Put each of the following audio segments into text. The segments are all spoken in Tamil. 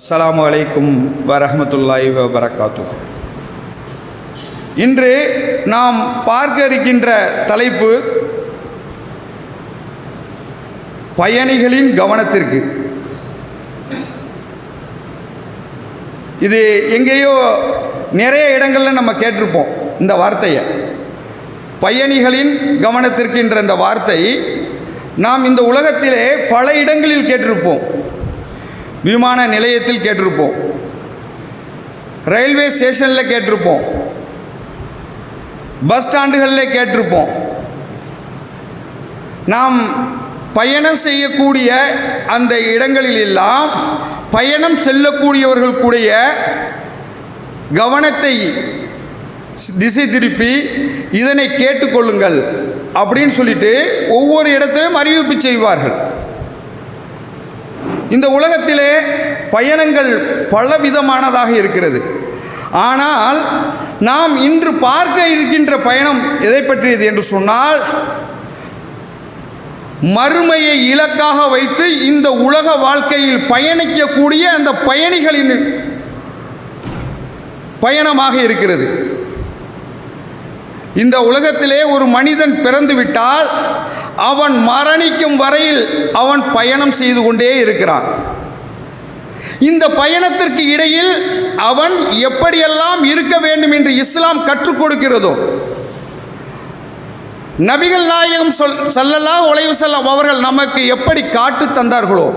அஸ்லாம் அலைக்கும் வரஹ்மத்துல்லாஹி வரகாத்து இன்று நாம் பார்க்க இருக்கின்ற தலைப்பு பயணிகளின் கவனத்திற்கு. இது எங்கேயோ நிறைய இடங்களில் நம்ம கேட்டிருப்போம் இந்த வார்த்தையை. பயணிகளின் கவனத்திற்கின்ற இந்த வார்த்தை நாம் இந்த உலகத்திலே பல இடங்களில் கேட்டிருப்போம். விமான நிலையத்தில் கேட்டிருப்போம். ரயில்வே ஸ்டேஷனில் கேட்டிருப்போம். பஸ் ஸ்டாண்டுகளில் கேட்டிருப்போம். நாம் பயணம் செய்யக்கூடிய அந்த இடங்களில் எல்லாம் பயணம் செல்லக்கூடியவர்கள் கூடிய கவனத்தை திசை திருப்பி இதனை கேட்டுக்கொள்ளுங்கள் அப்படின்னு சொல்லிட்டு ஒவ்வொரு இடத்திலும் அறிவிப்பு செய்வார்கள். இந்த உலகத்திலே பயணங்கள் பலவிதமானதாக இருக்கிறது. ஆனால் நாம் இன்று பார்க்க இருக்கின்ற பயணம் எதை பற்றியது என்று சொன்னால் மறுமையை இலக்காக வைத்து இந்த உலக வாழ்க்கையில் பயணிக்கக்கூடிய அந்த பயணிகளின் பயணமாக இருக்கிறது. இந்த உலகத்திலே ஒரு மனிதன் பிறந்துவிட்டால் அவன் மரணிக்கும் வரையில் அவன் பயணம் செய்து கொண்டே இருக்கிறான். இந்த பயணத்திற்கு இடையில் அவன் எப்படியெல்லாம் இருக்க வேண்டும் என்று இஸ்லாம் கற்றுக் கொடுக்கிறதோ நபிகள் நாயகம் சொல் சல்லல்லா உழைவு செல்லம் அவர்கள் நமக்கு எப்படி காட்டு தந்தார்களோ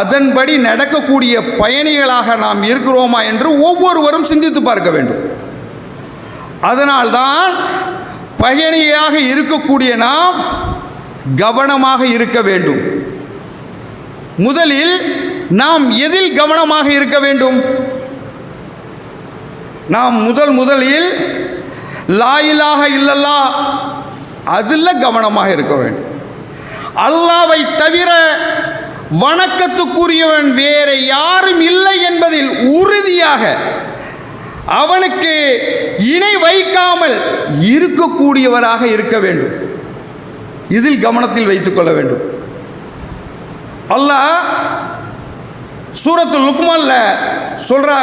அதன்படி நடக்கக்கூடிய பயணிகளாக நாம் இருக்கிறோமா என்று ஒவ்வொருவரும் சிந்தித்து பார்க்க வேண்டும். அதனால்தான் பயணியாக இருக்கக்கூடிய நாம் கவனமாக இருக்க வேண்டும். முதலில் நாம் எதில் கவனமாக இருக்க வேண்டும்? நாம் முதல் முதலில் லாயிலாக இல்லல்லா அதில் கவனமாக இருக்க வேண்டும். அல்லாவை தவிர வணக்கத்துக்குரியவன் வேறு யாரும் இல்லை என்பதில் உறுதியாக அவனுக்கு இணை வைக்காமல் இருக்கக்கூடியவராக இருக்க வேண்டும். இதில் கவனத்தில் வைத்துக்கொள்ள வேண்டும். அல்லாஹ் சூரத்து லுக்மான்ல சொல்றா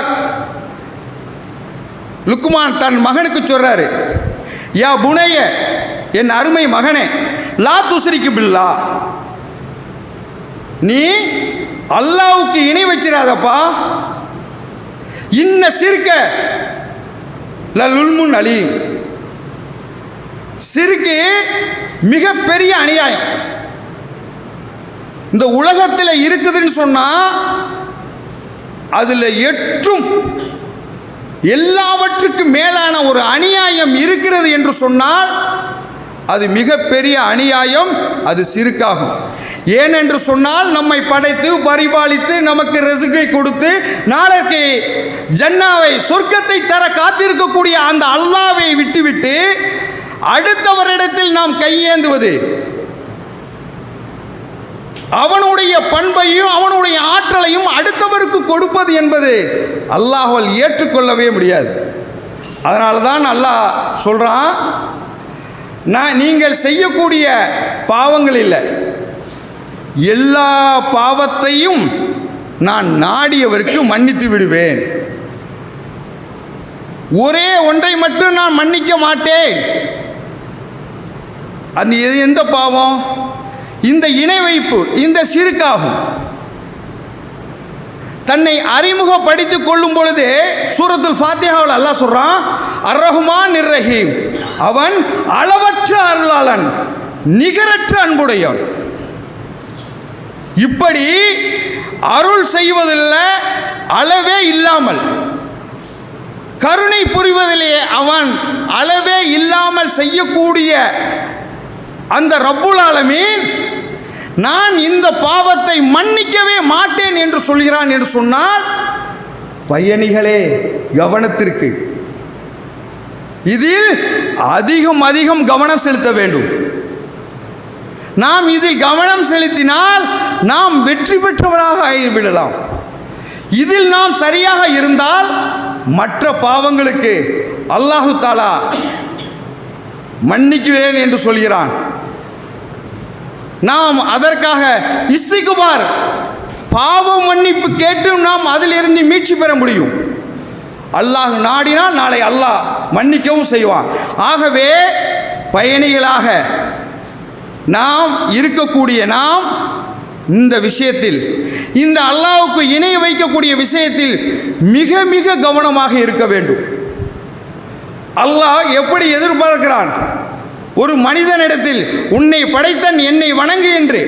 லுக்மான் தன் மகனுக்கு சொல்றாரு யா புனைய என் அருமை மகனே லா துஸ்ரிக்கு பில்லா. நீ அல்லாவுக்கு இணை வச்சிடாதப்பா இன்ன சிறுக்க. லல்முன் அழியும் சிறுக்கு மிகப்பெரிய அநியாயம். இந்த உலகத்தில் இருக்குதுன்னு சொன்னால் அதில் எற்றும் எல்லாவற்றுக்கும் மேலான ஒரு அநியாயம் இருக்கிறது என்று சொன்னால் அது மிகப்பெரிய அநியாயம் அது சிறுக்காகும். ஏனென்று சொன்னால் நம்மை படைத்து பரிபாலித்து நமக்கு ரெசுகை கொடுத்து நாளைக்கு ஜன்னாவை சொர்க்கத்தை தர காத்திருக்கக்கூடிய அந்த அல்லாவை விட்டுவிட்டு அடுத்தவரிடத்தில் நாம் கையேந்துவது. அவனுடைய பண்பையும் அவனுடைய ஆற்றலையும் அடுத்தவருக்கு கொடுப்பது என்பது அல்லாஹால் ஏற்றுக்கொள்ளவே முடியாது. அதனால தான் அல்லாஹ் சொல்கிறான் நான் நீங்கள் செய்யக்கூடிய பாவங்கள் இல்லை. எல்லா பாவத்தையும் நான் நாடியவருக்கு மன்னித்து விடுவேன். ஒரே ஒன்றை மட்டும் நான் மன்னிக்க மாட்டேன். அது எது எந்த பாவம்? இந்த இணை வைப்பு இந்த சிறுக்காகும். தன்னை அறிமுகப்படுத்திக் கொள்ளும் பொழுது சூரத்துல் ஃபாத்தியாவில் அல்லாஹ் சொல்கிறான் அர்ரஹ்மான் நிர்ரஹீம் அவன் அளவற்ற அருளாளன் நிகரற்ற அன்புடையவன். இப்படி அருள் செய்வதில் அளவே இல்லாமல் கருணை புரிவதிலேயே அவன் அளவே இல்லாமல் செய்யக்கூடிய அந்த ரப்புல் ஆலமீன் நான் இந்த பாவத்தை மன்னிக்கவே மாட்டேன் என்று சொல்கிறான் என்று சொன்னால் பயணிகளே கவனத்திற்கு. இதில் அதிகம் அதிகம் கவனம் செலுத்த வேண்டும். நாம் இதில் கவனம் செலுத்தினால் நாம் வெற்றி பெற்றவராக ஆகிவிடலாம். இதில் நாம் சரியாக இருந்தால் மற்ற பாவங்களுக்கு அல்லாஹு தாலா மன்னிக்குவேன் என்று சொல்கிறான். நாம் அதற்காக இஸ்ரிகுமார் பாவம் மன்னிப்பு கேட்டு நாம் அதிலிருந்து மீட்சி பெற முடியும். அல்லாஹ் நாடினால் நாளை அல்லாஹ் மன்னிக்கவும் செய்வான். ஆகவே பயணிகளாக நாம் இருக்கக்கூடிய நாம் இந்த விஷயத்தில் இந்த அல்லாவுக்கு இணை வைக்கக்கூடிய விஷயத்தில் மிக மிக கவனமாக இருக்க வேண்டும். அல்லாஹ் எப்படி எதிர்பார்க்கிறான்? ஒரு மனிதனிடத்தில் உன்னை படைத்தன் என்னை வணங்கு என்று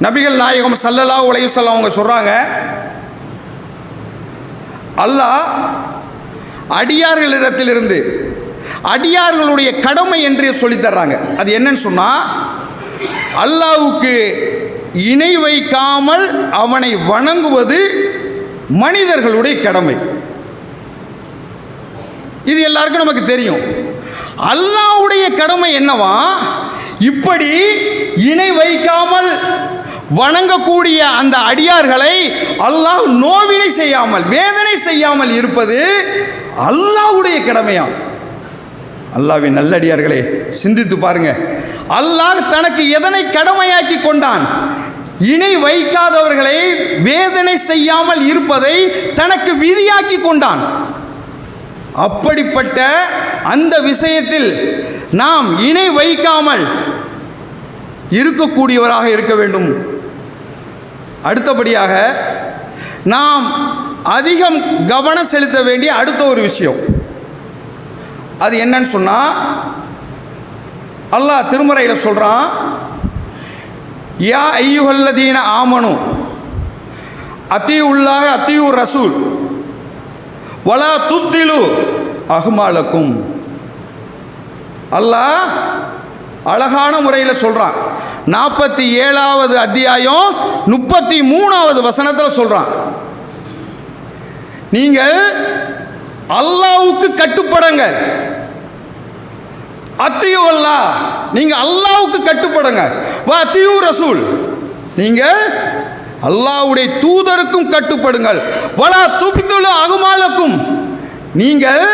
நபிகள் நாயகம் சல்லல்லா உலக சொல்ல அவங்க சொல்கிறாங்க அல்லாஹ் அடியார்களிடத்திலிருந்து அடியார்களுடைய கடமை என்று சொல்லித் தர்றாங்க. அது என்னன்னு சொன்னால் அல்லாவுக்கு இணை வைக்காமல் அவனை வணங்குவது மனிதர்களுடைய கடமை. இது எல்லாருக்கும் நமக்கு தெரியும். அல்லாஹ்வுடைய கடமை என்னவா? இப்படி இணை வைக்காமல் வணங்கக்கூடிய அந்த அடியார்களை அல்லாஹ் நோவினை செய்யாமல் வேதனை செய்யாமல் இருப்பது அல்லாஹ்வுடைய கடமையாம் அல்லாவின் நல்லடியார்களே சிந்தித்து பாருங்க. அல்லாஹ் தனக்கு எதனை கடமையாக்கி கொண்டான்? இணை வைக்காதவர்களை வேதனை செய்யாமல் இருப்பதை தனக்கு விதியாக்கி கொண்டான். அப்படிப்பட்ட அந்த விஷயத்தில் நாம் இணை வைக்காமல் இருக்கக்கூடியவராக இருக்க வேண்டும். அடுத்தபடியாக நாம் அதிகம் கவனம் செலுத்த வேண்டிய அடுத்த ஒரு விஷயம். அது என்னன்னு சொன்னால் அல்லாஹ் திருமறையில் சொல்கிறான் யா ஐயுகல்லதீன ஆமனு அத்தியுள்ளாக அத்தியூர் ரசூல். வலா துப்திலு அகுமாலக்கும் அல்லாஹ் அழகான முறையில் சொல்கிறான் நாற்பத்தி ஏழாவது அத்தியாயம் முப்பத்தி மூணாவது வசனத்தில் சொல்கிறான் நீங்கள் அல்லாவுக்கு கட்டுப்படுங்க அத்தியு அல்லா நீங்கள் அல்லாவுக்கு கட்டுப்படுங்க வா அத்தியு ரசூல் நீங்கள் அல்லாவுடைய தூதருக்கும் கட்டுப்படுங்கள். வலா துப்பித்துள்ள அகுமாலுக்கும். நீங்கள்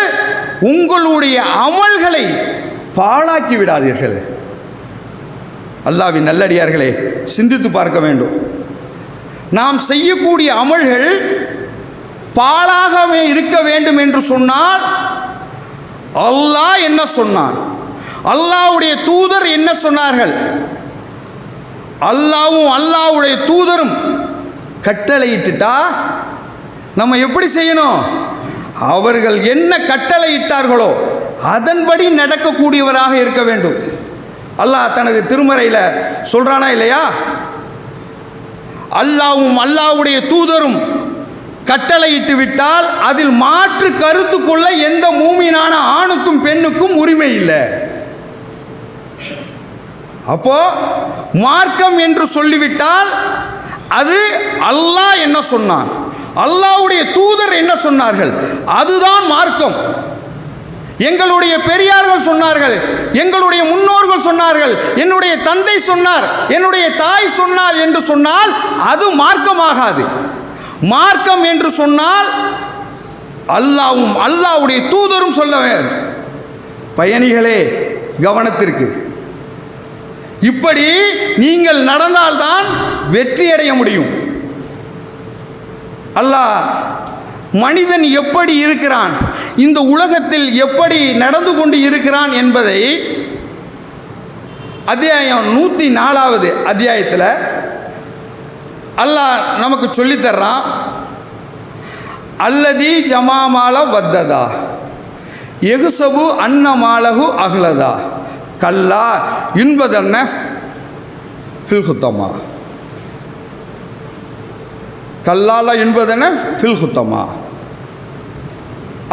உங்களுடைய அமல்களை பாழாக்கி விடாதீர்கள். அல்லாவின் நல்லடியார்களே சிந்தித்து பார்க்க வேண்டும். நாம் செய்யக்கூடிய அமல்கள் பாழாகவே இருக்க வேண்டும் என்று சொன்னால் அல்லாஹ் என்ன சொன்னான்? அல்லாஹ்வுடைய தூதர் என்ன சொன்னார்கள்? அல்லாவும் அல்லாஹ்வுடைய தூதரும் கட்டளையிட்டுட்டா? நம்ம எப்படி செய்யணும்? அவர்கள் என்ன கட்டளையிட்டார்களோ அதன்படி நடக்கக்கூடியவராக இருக்க வேண்டும். அல்லாஹ் தனது திருமறையில் சொல்கிறானா இல்லையா? அல்லாவும் அல்லாவுடைய தூதரும் கட்டளையிட்டு விட்டால் அதில் மாற்று கருத்து கொள்ள எந்த மூமினான ஆணுக்கும் பெண்ணுக்கும் உரிமை இல்லை. அப்போ மார்க்கம் என்று சொல்லிவிட்டால் அது அல்லாஹ் என்ன சொன்னான்? அல்லாஹ்வுடைய தூதர் என்ன சொன்னார்கள்? அதுதான் மார்க்கம். எங்களுடைய பெரியார்கள் சொன்னார்கள் எங்களுடைய முன்னோர்கள் சொன்னார்கள் என்னுடைய தந்தை சொன்னார் என்னுடைய தாய் சொன்னார் என்று சொன்னால் அது மார்க்கமாகாது. மார்க்கம் என்று சொன்னால் அல்லாவும் அல்லாவுடைய தூதரும் சொல்ல வேண்டும் பயணிகளே கவனத்திற்கு. இப்படி நீங்கள் நடந்தால்தான் வெற்றி அடைய முடியும். அல்லாஹ் மனிதன் எப்படி இருக்கிறான்? இந்த உலகத்தில் எப்படி நடந்து கொண்டு இருக்கிறான் என்பதை அத்தியாயம் நூற்றி நாலாவது அத்தியாயத்தில் அல்லாஹ் நமக்கு சொல்லித்தர்றான். அல்லதி ஜமாமால வத்ததா எகுசபு அன்னமாலகு அகலதா கல்லா இன்பதன்ன ஃபில்குத்தமா கல்லால என்பதென ஃபில் குத்தமா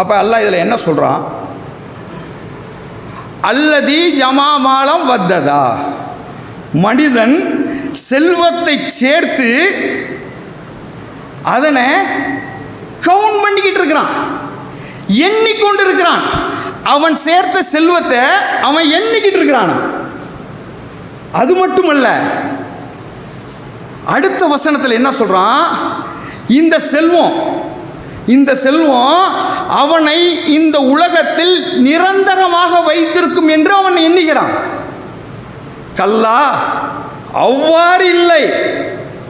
அப்போ அல்லாஹ் இதில் என்ன சொல்கிறான் அல்லதி ஜமாமாலம் வத்ததா. மனிதன் செல்வத்தை சேர்த்து அதனை கவுண்ட் பண்ணிக்கிட்டு இருக்கிறான். எண்ணிக்கொண்டு இருக்கிறான் அவன் சேர்த்த செல்வத்தை அவன் எண்ணிக்கிட்டு இருக்கிறான். அது மட்டுமல்ல அடுத்த வசனத்தில் என்ன சொல்கிறான் இந்த செல்வம் இந்த செல்வம் அவனை இந்த உலகத்தில் நிரந்தரமாக வைத்திருக்கும் என்று அவன் எண்ணுகிறான். கல்லா அவ்வாறு இல்லை.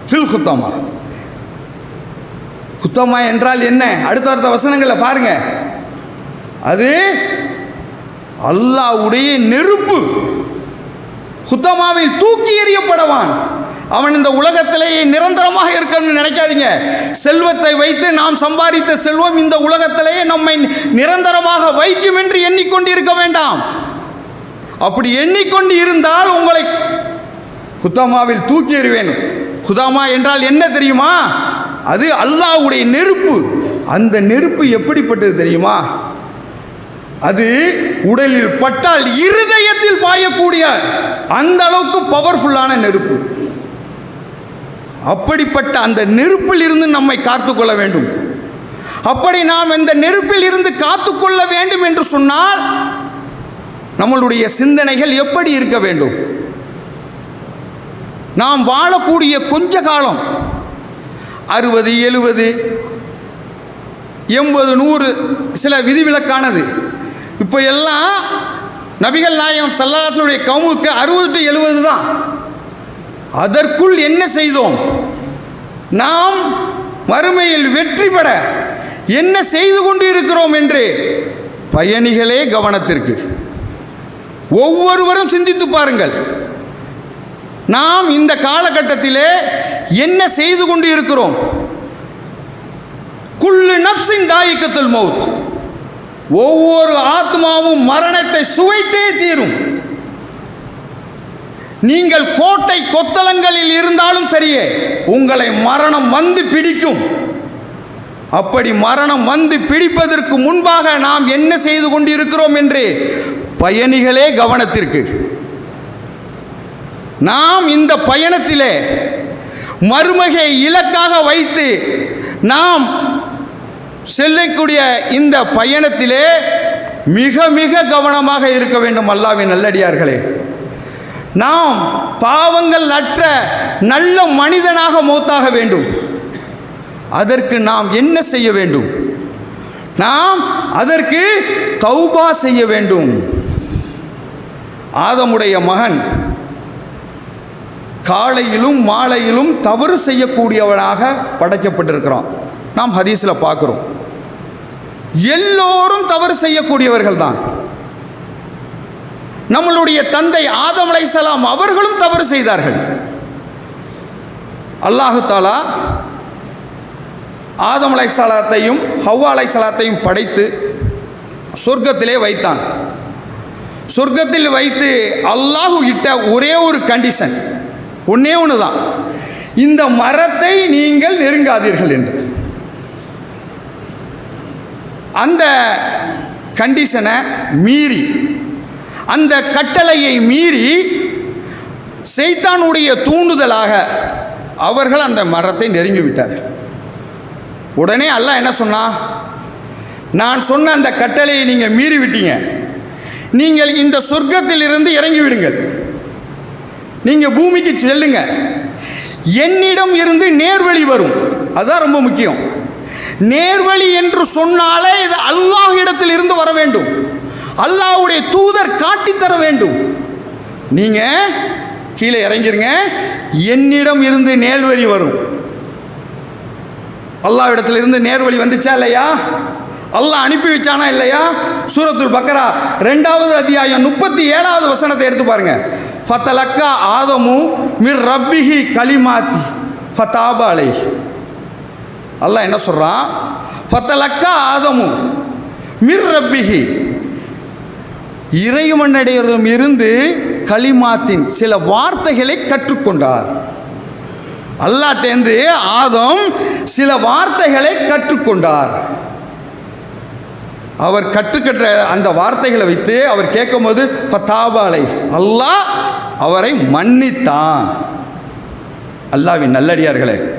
ஃபில் குத்தமா. குத்தமா என்றால் என்ன? அடுத்த அடுத்த வசனங்களை பாருங்க. அது அல்லாவுடைய நெருப்பு. குத்தமாவில் தூக்கி எறியப்படவான். அவன் இந்த உலகத்திலேயே நிரந்தரமாக இருக்கணும்னு நினைக்காதீங்க. செல்வத்தை வைத்து நாம் சம்பாதித்த செல்வம் இந்த உலகத்திலேயே நம்மை நிரந்தரமாக வைக்கும் என்று எண்ணிக்கொண்டு இருக்க வேண்டாம். அப்படி எண்ணிக்கொண்டு இருந்தால் உங்களை குத்தாமாவில் தூக்கி எறிவேன். குதாமா என்றால் என்ன தெரியுமா? அது அல்லாஹ்வுடைய நெருப்பு. அந்த நெருப்பு எப்படிப்பட்டது தெரியுமா? அது உடலில் பட்டால் இருதயத்தில் பாயக்கூடிய அந்த அளவுக்கு பவர்ஃபுல்லான நெருப்பு. அப்படிப்பட்ட அந்த நெருப்பில் இருந்து நம்மை காத்துக்கொள்ள வேண்டும். அப்படி நாம் இந்த நெருப்பில் இருந்து காத்துக்கொள்ள வேண்டும் என்று சொன்னால் நம்மளுடைய சிந்தனைகள் எப்படி இருக்க வேண்டும்? நாம் வாழக்கூடிய கொஞ்ச காலம் அறுபது எழுபது எண்பது நூறு சில விதிவிலக்கானது. இப்போ எல்லாம் நபிகள் நாயகம் சல்லாசனுடைய கவுமுக்கு அறுபது டு எழுபது தான். அதற்குள் என்ன செய்தோம்? நாம் மறுமையில் வெற்றி பெற என்ன செய்து கொண்டு இருக்கிறோம் என்று பயணிகளே கவனத்திற்கு. ஒவ்வொருவரும் சிந்தித்து பாருங்கள். நாம் இந்த காலகட்டத்திலே என்ன செய்து கொண்டு இருக்கிறோம் குள்ளு நப்சின் தாயக்கத்தில் மவுத் ஒவ்வொரு ஆத்மாவும் மரணத்தை சுவைத்தே தீரும். நீங்கள் கோட்டை கொத்தளங்களில் இருந்தாலும் சரியே உங்களை மரணம் வந்து பிடிக்கும். அப்படி மரணம் வந்து பிடிப்பதற்கு முன்பாக நாம் என்ன செய்து கொண்டிருக்கிறோம் என்று பயணிகளே கவனத்திற்கு. நாம் இந்த பயணத்திலே மருமகை இலக்காக வைத்து நாம் செல்லக்கூடிய இந்த பயணத்திலே மிக மிக கவனமாக இருக்க வேண்டும் அல்லாவின் நல்லடியார்களே. நாம் பாவங்கள் அற்ற நல்ல மனிதனாக மௌத்தாக வேண்டும். அதற்கு நாம் என்ன செய்ய வேண்டும்? நாம் அதற்கு தௌபா செய்ய வேண்டும். ஆதமுடைய மகன் காலையிலும் மாலையிலும் தவறு செய்யக்கூடியவனாக படைக்கப்பட்டிருக்கிறான். நாம் ஹதீஸில் பார்க்குறோம். எல்லோரும் தவறு செய்யக்கூடியவர்கள் தான் நம்மளுடைய தந்தை ஆதம் அலைசலாம் அவர்களும் தவறு செய்தார்கள். அல்லாஹு தாலா ஆதம் அலைசலாத்தையும் ஹவ்வா அலைசலாத்தையும் படைத்து சொர்க்கத்திலே வைத்தான். சொர்க்கத்தில் வைத்து அல்லாஹு இட்ட ஒரே ஒரு கண்டிஷன் ஒன்றே ஒன்று தான் இந்த மரத்தை நீங்கள் நெருங்காதீர்கள் என்று. அந்த கண்டிஷனை மீறி அந்த கட்டளையை மீறி செய்தானுடைய தூண்டுதலாக அவர்கள் அந்த மரத்தை நெருங்கி விட்டார்கள் உடனே அல்லாஹ் என்ன சொன்னா? நான் சொன்ன அந்த கட்டளையை நீங்கள் மீறி விட்டீங்க. நீங்கள் இந்த சொர்க்கத்திலிருந்து இறங்கி விடுங்கள். நீங்கள் பூமிக்கு செல்லுங்க. என்னிடம் இருந்து நேர்வழி வரும். அதுதான் ரொம்ப முக்கியம். நேர்வழி என்று சொன்னாலே இது அல்லாஹ் இடத்தில் இருந்து வர வேண்டும். அல்லாஹ்வுடைய தூதர் காட்டித் தர வேண்டும். நீங்கள் கீழே இறங்கிருங்க. என்னிடம் இருந்து நேர்வழி வரும். அல்லாஹ் இடத்துல இருந்து நேர்வழி வந்துச்சா இல்லையா? அல்லாஹ் அனுப்பி வச்சானா இல்லையா? சூரத்துல் பக்கரா ரெண்டாவது அத்தியாயம் முப்பத்தி ஏழாவது வசனத்தை எடுத்து பாருங்க. ஃபத்தலக்கா ஆதமு மிர் ரப்பிஹி கலிமாத்தி. ஃபத்தாபா அலை அல்லாஹ் என்ன சொல்கிறான் ஃபத்தலக்கா ஆதமு மிர் ரப்பிஹி. இறைவனிடம் இருந்து களிமாத்தின் சில வார்த்தைகளை கற்றுக்கொண்டார். அல்லாட்டேந்து ஆதம் சில வார்த்தைகளை கற்றுக்கொண்டார். அவர் கற்றுக்கற்ற அந்த வார்த்தைகளை வைத்து அவர் கேட்கும்போது பத்தாபாலை அல்லாஹ் அவரை மன்னித்தான். அல்லாவின் நல்லடியார்களே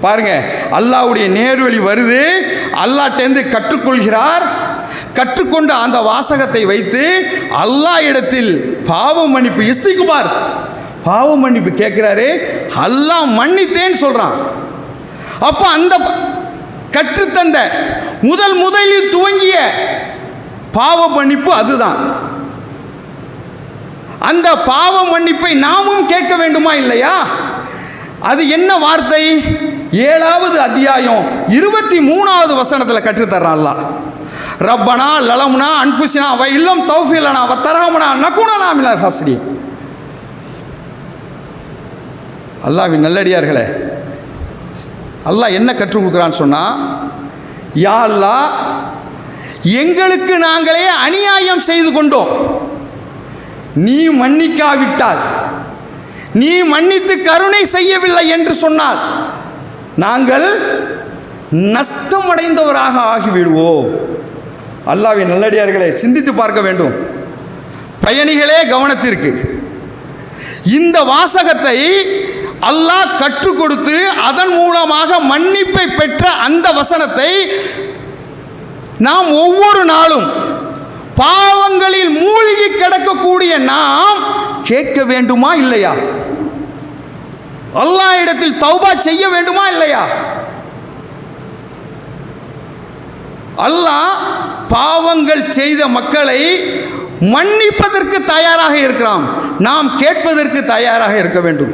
பாருங்க அல்லாவுடைய நேர்வழி வருது. அல்லாட்டேந்து கற்றுக்கொள்கிறார். கற்றுக்கொண்ட அந்த வாசகத்தை வைத்து அல்லா இடத்தில் பாவ மன்னிப்பு. இஸ்திகுமார் பாவ மன்னிப்பு கேட்குறாரு அல்லாஹ் மன்னித்தேன்னு சொல்கிறான் அப்போ அந்த கற்றுத்தந்த முதல் முதலில் துவங்கிய பாவ மன்னிப்பு அதுதான். அந்த பாவ மன்னிப்பை நாமும் கேட்க வேண்டுமா இல்லையா? அது என்ன வார்த்தை? ஏழாவது அத்தியாயம் இருபத்தி மூணாவது வசனத்தில் கற்றுத்தர்றான்லாம் ரப்பனா லலமுனா அன்புசினா அவ இல்லம் தௌஃபிலனா அவ தராமனா நகுணனா மினர் ஹாசிரி அல்லாவின் நல்லடியார்களே அல்லாஹ் என்ன கற்றுக் கொடுக்குறான்னு சொன்னால் யா அல்லா எங்களுக்கு நாங்களே அநியாயம் செய்து கொண்டோம். நீ மன்னிக்காவிட்டால் நீ மன்னித்து கருணை செய்யவில்லை என்று சொன்னால் நாங்கள் நஷ்டமடைந்தவராக ஆகிவிடுவோம். அல்லாவின் நல்லடியார்களை சிந்தித்து பார்க்க வேண்டும். பயணிகளே கவனத்திற்கு. இந்த வாசகத்தை அல்லாஹ் கற்றுக் கொடுத்து அதன் மூலமாக மன்னிப்பை பெற்ற அந்த வசனத்தை நாம் ஒவ்வொரு நாளும் பாவங்களில் மூழ்கி கிடக்கக்கூடிய நாம் கேட்க வேண்டுமா இல்லையா? அல்லாஹ் இடத்தில் தௌபா செய்ய வேண்டுமா இல்லையா? அல்லாஹ் பாவங்கள் செய்த மக்களை மன்னிப்பதற்கு தயாராக இருக்கிறான். நாம் கேட்பதற்கு தயாராக இருக்க வேண்டும்.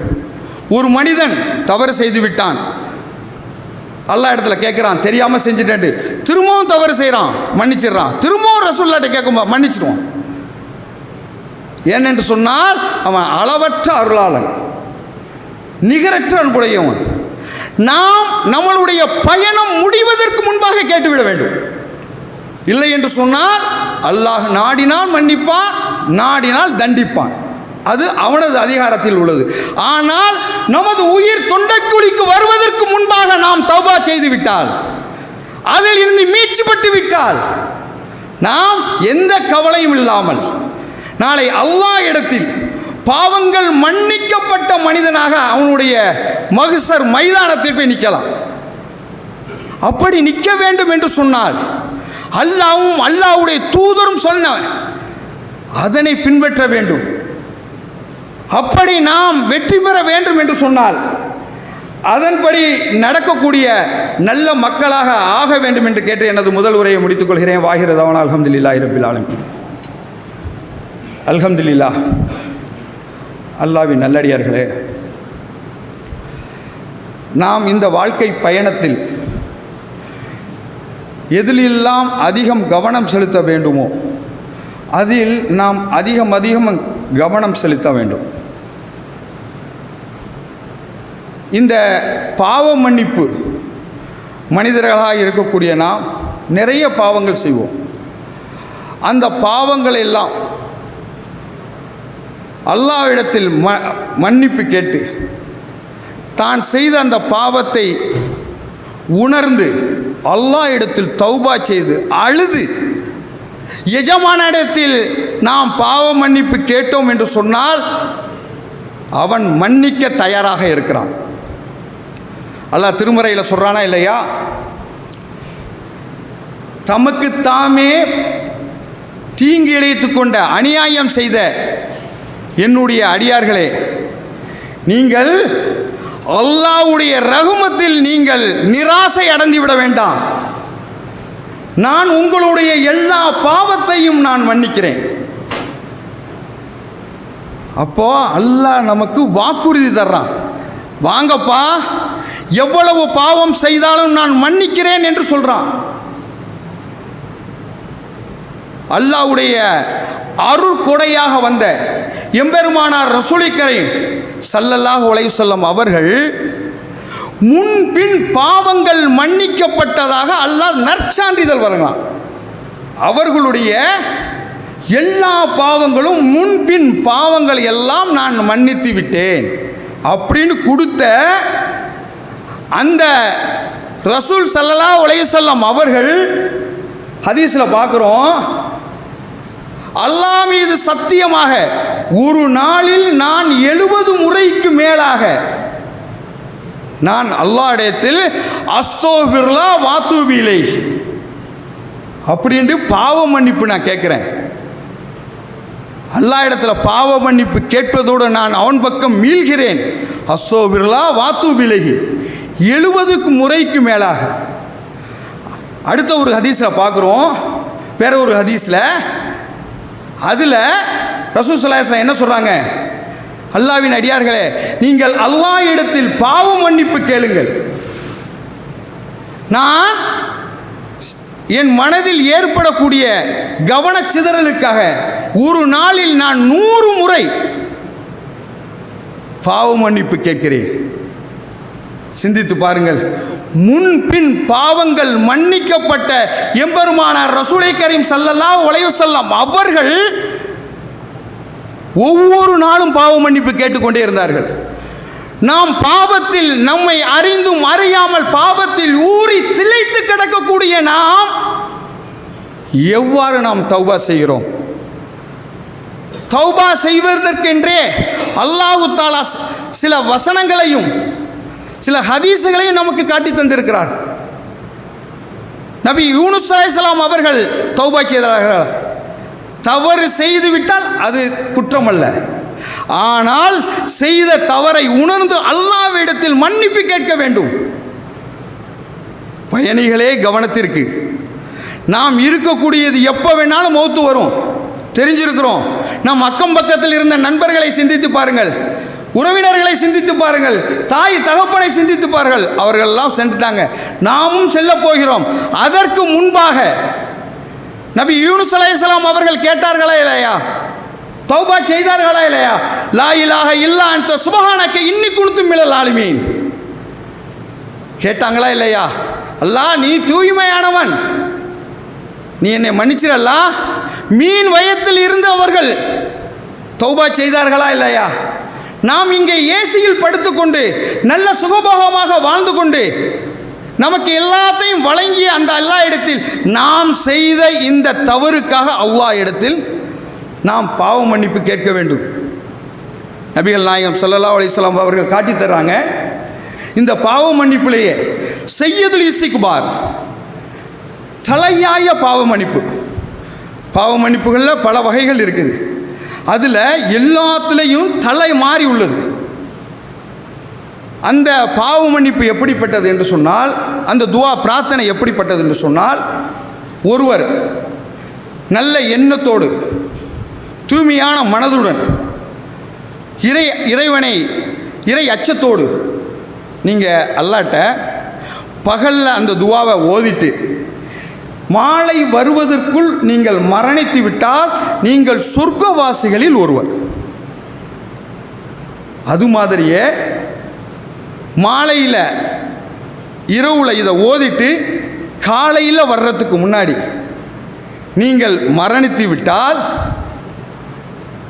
ஒரு மனிதன் தவறு செய்து விட்டான். அல்லா இடத்துல கேட்குறான் தெரியாமல் செஞ்சுட்டேன்ட்டு. திரும்பவும் தவறு செய்கிறான் மன்னிச்சிடுறான். திரும்பவும் ரசூல்லாட்ட கேட்கும்போது மன்னிச்சிடுவான். ஏனென்று சொன்னால் அவன் அளவற்ற அருளாளன். நிகரற்ற அன்புடையவன். நாம் நம்மளுடைய பயணம் முடிவதற்கு முன்பாக கேட்டுவிட வேண்டும். இல்லை என்று சொன்னால் அல்லாஹ் நாடினால் மன்னிப்பான் நாடினால் தண்டிப்பான். அது அவனது அதிகாரத்தில் உள்ளது. ஆனால் நமது உயிர் தொண்டைக்குழிக்கு வருவதற்கு முன்பாக நாம் தௌபா செய்து விட்டால் அதில் இருந்து மீட்சிப்பட்டு விட்டால் நாம் எந்த கவலையும் இல்லாமல் நாளை அல்லாஹ் இடத்தில் பாவங்கள் மன்னிக்கப்பட்ட மனிதனாக அவனுடைய மகுசர் மைதானத்தில் போய் நிற்கலாம். அப்படி நிற்க வேண்டும் என்று சொன்னால் அல்லாவும் அல்லாவுடைய தூதரும் சொன்ன அதனை பின்பற்ற வேண்டும். அப்படி நாம் வெற்றி பெற வேண்டும் என்று சொன்னால் அதன்படி நடக்கக்கூடிய நல்ல மக்களாக ஆக வேண்டும் என்று கேட்டு எனது முதல் உரையை முடித்துக் கொள்கிறேன். வாகிறதவன் அலமதுல்லா இரபில் ஆலம் அல்ஹம்துலில்லா அல்லாவின் நல்லடியார்களே நாம் இந்த வாழ்க்கை பயணத்தில் எதிலெல்லாம் அதிகம் கவனம் செலுத்த வேண்டுமோ அதில் நாம் அதிகம் அதிகம் கவனம் செலுத்த வேண்டும். இந்த பாவ மன்னிப்பு மனிதர்களாக இருக்கக்கூடிய நாம் நிறைய பாவங்கள் செய்வோம். அந்த பாவங்கள் எல்லாம் அல்லாவிடத்தில் ம மன்னிப்பு கேட்டு தான் செய்த அந்த பாவத்தை உணர்ந்து அல்லா இடத்தில் தௌபா செய்து அழுது. எஜமானிடத்தில் நாம் பாவ மன்னிப்பு கேட்டோம் என்று சொன்னால் அவன் மன்னிக்க தயாராக இருக்கிறான். அல்லாஹ் திருமறையில் சொல்கிறானா இல்லையா? தமக்கு தாமே தீங்கு இழைத்து கொண்ட அநியாயம் செய்த என்னுடைய அடியார்களே நீங்கள் அல்லாவுடைய ரகுமத்தில் நீங்கள் நிராசை அடைந்து விட வேண்டாம். நான் உங்களுடைய எல்லா பாவத்தையும் நான் மன்னிக்கிறேன். அப்போ அல்லாஹ் நமக்கு வாக்குறுதி தர்றான். வாங்கப்பா எவ்வளவு பாவம் செய்தாலும் நான் மன்னிக்கிறேன் என்று சொல்றான். அல்லாவுடைய அருட்கொடையாக வந்த எம்பெருமானார் ரசூலிக்கரை சல்லல்லாஹு அலைஹி செல்லும் அவர்கள் முன்பின் பாவங்கள் மன்னிக்கப்பட்டதாக அல்லாஹ் நற்சான்றிதழ் வரலாம் அவர்களுடைய எல்லா பாவங்களும் முன்பின் பாவங்கள் எல்லாம் நான் மன்னித்து விட்டேன் அப்படின்னு கொடுத்த அந்த ரசூல் சல்லல்லா செல்லம் அவர்கள் ஹதீஸில் பார்க்குறோம். அல்லாஹ் மீது சத்தியமாக ஒரு நாளில் நான் எழுபது முறைக்கு மேலாக நான் அல்லாஹ்விடத்தில் அஸ்ஸோபிர்லா வாத்துபிலை அப்படின்ட்டு பாவ மன்னிப்பு நான் கேட்குறேன். அல்லா இடத்துல பாவ மன்னிப்பு கேட்பதோடு நான் அவன் பக்கம் மீள்கிறேன். அஸ்ஸோபிர்லா வாத்துபிலகி எழுபதுக்கு முறைக்கு மேலாக. அடுத்த ஒரு ஹதீஸில் பார்க்குறோம். வேற ஒரு ஹதீஸில் அதில் ரசூல் சலாஹ்லாம் என்ன சொல்கிறாங்க அல்லாவின் அடியார்களே நீங்கள் அல்லாஹ் இடத்தில் பாவ மன்னிப்பு கேளுங்கள். நான் என் மனதில் ஏற்படக்கூடிய கவனச்சிதறலுக்காக ஒரு நாளில் நான் நூறு முறை பாவ மன்னிப்பு கேட்கிறேன். சிந்தித்து பாருங்கள். முன்பின் பாவங்கள் மன்னிக்கப்பட்ட எம்பெருமானார் ரசூலை கரீம் சல்லல்லா அலைஹி செல்லம் அவர்கள் ஒவ்வொரு நாளும் பாவ மன்னிப்பு கேட்டுக்கொண்டே இருந்தார்கள். நாம் பாவத்தில் நம்மை அறிந்தும் அறியாமல் பாவத்தில் ஊறி திளைத்து கிடக்கக்கூடிய நாம் எவ்வாறு நாம் தௌபா செய்கிறோம்? தௌபா செய்வதற்கென்றே அல்லாஹு தாலா சில வசனங்களையும் சில ஹதீஸுகளையும் நமக்கு காட்டி தந்திருக்கிறார். நபி யூனுஸ் அலைஹிஸ்ஸலாம் அவர்கள் தௌபா செய்தார்கள். தவறு செய்து விட்டால் அது குற்றம் அல்ல ஆனால் செய்த தவறை உணர்ந்து அல்லாவிடத்தில் மன்னிப்பு கேட்க வேண்டும். பயணிகளே கவனத்திற்கு. நாம் இருக்கக்கூடியது எப்போ வேணாலும் மௌத்து வரும். தெரிஞ்சிருக்கிறோம். நம் அக்கம் பக்கத்தில் இருந்த நண்பர்களை சிந்தித்து பாருங்கள். உறவினர்களை சிந்தித்து பாருங்கள். தாய் தகப்பனை சிந்தித்து பாருங்கள். அவர்கள் எல்லாம் சென்றுட்டாங்க. நாமும் செல்ல போகிறோம். அதற்கு முன்பாக நபி யூனுஸ் அலைஹிஸ்ஸலாம் அவர்கள் கேட்டார்களா இல்லையா? தௌபா செய்தார்களா இல்லையா? லா இலாக இல்லா அந்த சுபஹானக்க இன்னி குணுத்து மிளல் ஆளுமீன் கேட்டாங்களா இல்லையா? அல்லா நீ தூய்மையானவன். நீ என்னை மன்னிச்சிரல்லா மீன் வயத்தில் இருந்து அவர்கள் தௌபா செய்தார்களா இல்லையா? நாம் இங்கே ஏசியில் படுத்துக்கொண்டு நல்ல சுகபோகமாக வாழ்ந்து கொண்டு நமக்கு எல்லாத்தையும் வழங்கிய அந்த அல்லா இடத்தில் நாம் செய்த இந்த தவறுக்காக அவ்வா இடத்தில் நாம் பாவ மன்னிப்பு கேட்க வேண்டும். நபிகள் நாயகம் சல்லல்லா அலிஸ்லாம் அவர்கள் காட்டி தர்றாங்க இந்த பாவ மன்னிப்பிலேயே செய்யதுல் இஸ்திக்பார் தலையாய பாவ மன்னிப்பு. பாவ மன்னிப்புகளில் பல வகைகள் இருக்குது. அதில் எல்லாத்துலேயும் தலை மாறி உள்ளது. அந்த பாவ மன்னிப்பு எப்படிப்பட்டது என்று சொன்னால் அந்த துவா பிரார்த்தனை எப்படிப்பட்டது என்று சொன்னால் ஒருவர் நல்ல எண்ணத்தோடு தூய்மையான மனதுடன் இறை இறைவனை இறை அச்சத்தோடு நீங்கள் அல்லாட்ட பகலில் அந்த துவாவை ஓதிட்டு மாலை வருவதற்குள் நீங்கள் மரணித்து விட்டால் நீங்கள் சொர்க்கவாசிகளில் ஒருவர். அது மாதிரியே மாலையில் இரவில் இதை ஓதிட்டு காலையில் வர்றதுக்கு முன்னாடி நீங்கள் மரணித்து விட்டால்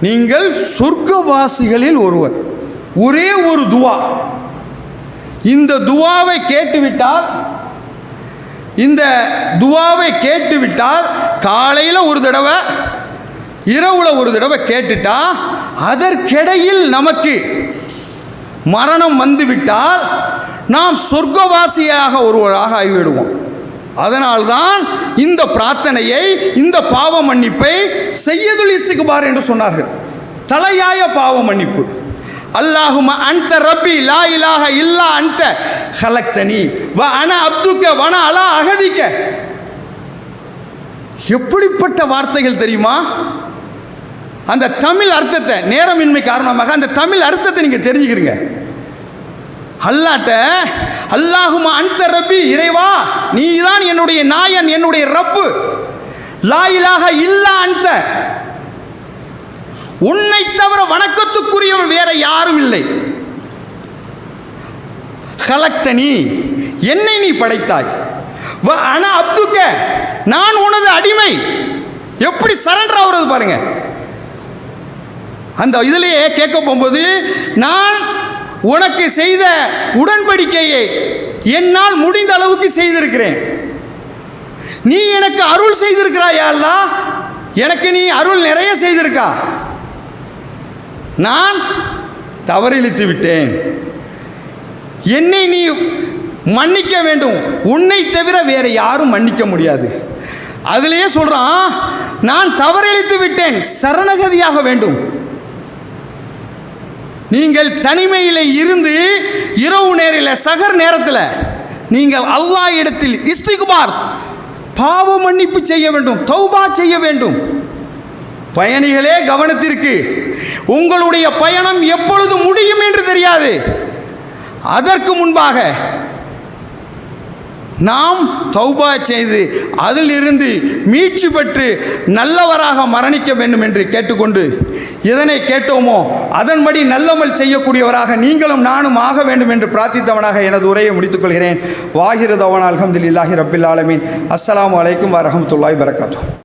நீங்கள் சொர்க்கவாசிகளில் ஒருவர். ஒரே ஒரு துவா. இந்த துவாவை கேட்டுவிட்டால் இந்த துவாவை கேட்டுவிட்டால் காலையில் ஒரு தடவை இரவுல ஒரு தடவை கேட்டுட்டா அதற்கிடையில் நமக்கு மரணம் வந்துவிட்டால் நாம் சொர்க்கவாசியாக ஒருவராக ஆகிவிடுவோம். அதனால்தான் இந்த பிரார்த்தனையை இந்த பாவ மன்னிப்பை செய்யதுல் இஸ்திக்பார் என்று சொன்னார்கள். தலையாய பாவ மன்னிப்பு. அல்லாஹும அன்த ரப்பி லா இலாக இல்லா அன்த ஹலக்தனி. வ அன அப்துக்க வன அலா அகதிக்க. எப்படிப்பட்ட வார்த்தைகள் தெரியுமா? அந்த தமிழ் அர்த்தத்தை நேரமின்மை காரணமாக அந்த தமிழ் அர்த்தத்தை நீங்கள் தெரிஞ்சுக்கிறீங்க. அல்லாட்ட அல்லாஹுமா அந்த ரப்பி இறைவா நீ தான் என்னுடைய நாயன் என்னுடைய ரப்பு. லாயிலாக இல்லா அந்த உன்னை தவிர வணக்கத்துக்குரியவன் வேற யாரும் இல்லை. கலக்தனி என்னை நீ படைத்தாய். வ அப்துக்க நான் உனது அடிமை. எப்படி சரண்டர் ஆகுறது பாருங்க. அந்த இதிலேயே கேட்க போகும்போது நான் உனக்கு செய்த உடன்படிக்கையை என்னால் முடிந்த அளவுக்கு செய்திருக்கிறேன். நீ எனக்கு அருள் செய்திருக்கிறாயா அல்லா? எனக்கு நீ அருள் நிறைய செய்திருக்கா? நான் தவறிழித்து விட்டேன். என்னை நீ மன்னிக்க வேண்டும். உன்னை தவிர வேறு யாரும் மன்னிக்க முடியாது. அதுலேயே சொல்கிறான் நான் தவறிழித்து விட்டேன். சரணகதியாக வேண்டும். நீங்கள் தனிமையில் இருந்து இரவு நேரில் சகர் நேரத்தில் நீங்கள் அல்லாஹ் இடத்தில் இஸ்திகுமார் பாவ மன்னிப்பு செய்ய வேண்டும் தௌபா செய்ய வேண்டும். பயணிகளே கவனத்திற்கு. உங்களுடைய பயணம் எப்பொழுது முடியும் என்று தெரியாது. அதற்கு முன்பாக நாம் தௌபா செய்து அதிலிருந்து மீட்சி பெற்று நல்லவராக மரணிக்க வேண்டும் என்று கேட்டுக்கொண்டு எதனை கேட்டோமோ? அதன்படி நல்லமல் செய்யக்கூடியவராக நீங்களும் நானும் ஆக வேண்டும் என்று பிரார்த்தித்தவனாக எனது உரையை முடித்துக்கொள்கிறேன் வாகிரதவன் அலமதுல்லாஹி ரபில் ஆலமீன். அஸ்லாம் அலைக்கும் வரமத்துல்லாய் வரகாத்துஹு